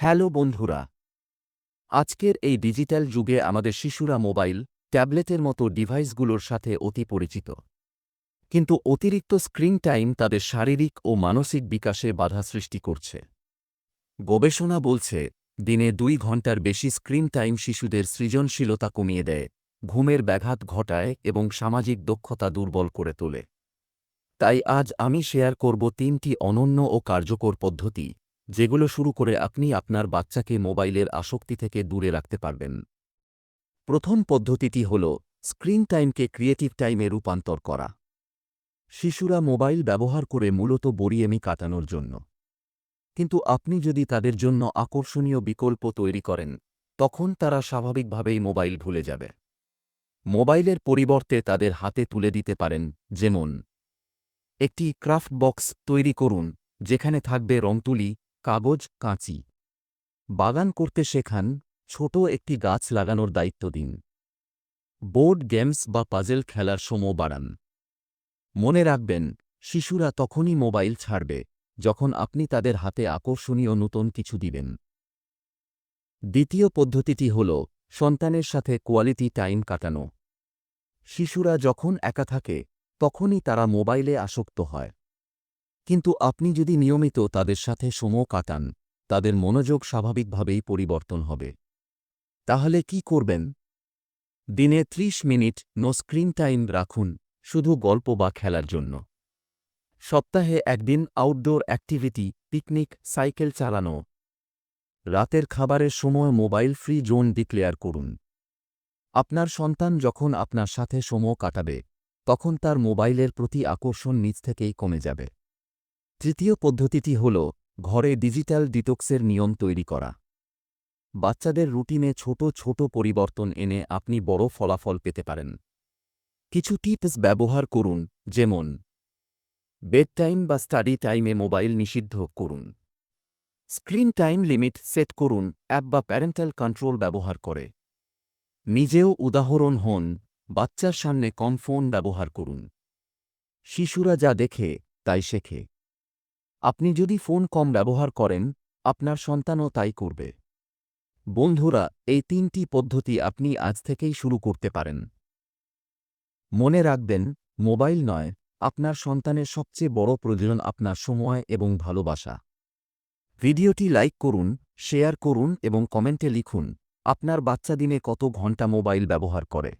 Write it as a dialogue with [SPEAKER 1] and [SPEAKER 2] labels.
[SPEAKER 1] Hello বন্ধুরা। আজকের এই ডিজিটাল যুগে আমাদের শিশুরা মোবাইল, ট্যাবলেটের মতো ডিভাইসগুলোর সাথে অতি পরিচিত। কিন্তু অতিরিক্ত স্ক্রিন টাইম তাদের শারীরিক ও মানসিক বিকাশে বাধা সৃষ্টি করছে। গবেষণা বলছে, দিনে দুই ঘণ্টার বেশি স্ক্রিন টাইম শিশুদের সৃজনশীলতা কমিয়ে দেয়, ঘুমের ব্যাঘাত ঘটায় এবং সামাজিক দক্ষতা দুর্বল করে তোলে। তাই আজ আমি শেয়ার করব তিনটি অনন্য ও কার্যকর পদ্ধতি যেগুলো শুরু করে আপনি আপনার বাচ্চাকে মোবাইলের আসক্তি থেকে দূরে রাখতে পারবেন। প্রথম পদ্ধতিটি হল স্ক্রিন টাইমকে ক্রিয়েটিভ টাইমে রূপান্তর করা। শিশুরা মোবাইল ব্যবহার করে মূলত বরিয়েমি কাটানোর জন্য। কিন্তু আপনি যদি তাদের জন্য আকর্ষণীয় বিকল্প তৈরি করেন, তখন তারা স্বাভাবিকভাবেই মোবাইল ভুলে যাবে। মোবাইলের পরিবর্তে তাদের হাতে তুলে দিতে পারেন, যেমন, একটি ক্রাফট বক্স তৈরি করুন, যেখানে থাকবে রংতুলি কাগজ, কাঁচি। বাগান করতে শেখান, ছোট একটি গাছ লাগানোর দায়িত্ব দিন। বোর্ড গেমস বা পাজেল খেলার সময় বাড়ান। মনে রাখবেন, শিশুরা তখনই মোবাইল ছাড়বে, যখন আপনি তাদের হাতে আকর্ষণীয় নতুন কিছু দিবেন। দ্বিতীয় পদ্ধতিটি হল, সন্তানের সাথে কোয়ালিটি টাইম কাটানো। শিশুরা যখন একা থাকে, তখনই তারা মোবাইলে আসক্ত হয়। কিন্তু আপনি যদি নিয়মিত তাদের সাথে সময় কাটান, তাদের মনোযোগ স্বাভাবিকভাবেই পরিবর্তন হবে। তাহলে কি করবেন? দিনে ৩০ মিনিট নো স্ক্রিন টাইম রাখুন, শুধু গল্প বা খেলার জন্য। সপ্তাহে একদিন আউটডোর অ্যাক্টিভিটি পিকনিক সাইকেল চালানো। রাতের খাবারের সময় মোবাইল ফ্রি জোন ডিক্লেয়ার করুন। আপনার সন্তান যখন আপনার সাথে সময় কাটাবে, তখন তার মোবাইলের প্রতি আকর্ষণ নিজ থেকেই কমে যাবে। তৃতীয় পদ্ধতিটি হল ঘরে ডিজিটাল ডিটক্সের নিয়ম তৈরি করা। বাচ্চাদের রুটিনে ছোট ছোট পরিবর্তন এনে আপনি বড় ফলাফল পেতে পারেন। কিছু টিপস ব্যবহার করুন, যেমন বেড টাইম বা স্টাডি টাইমে মোবাইল নিষিদ্ধ করুন। স্ক্রিন টাইম লিমিট সেট করুন, অ্যাপ বা প্যারেন্টাল কন্ট্রোল ব্যবহার করে। নিজেও উদাহরণ হন, বাচ্চার সামনে কম ফোন ব্যবহার করুন। শিশুরা যা দেখে, তাই শেখে। আপনি যদি ফোন কম ব্যবহার করেন, আপনার সন্তানও তাই করবে। বন্ধুরা, এই তিনটি পদ্ধতি আপনি আজ থেকেই শুরু করতে পারেন। মনে রাখবেন, মোবাইল নয়, আপনার সন্তানের সবচেয়ে বড় প্রয়োজন আপনার সময় এবং ভালোবাসা। ভিডিওটি লাইক করুন, শেয়ার করুন এবং কমেন্টে লিখুন, আপনার বাচ্চা দিনে কত ঘণ্টা মোবাইল ব্যবহার করে।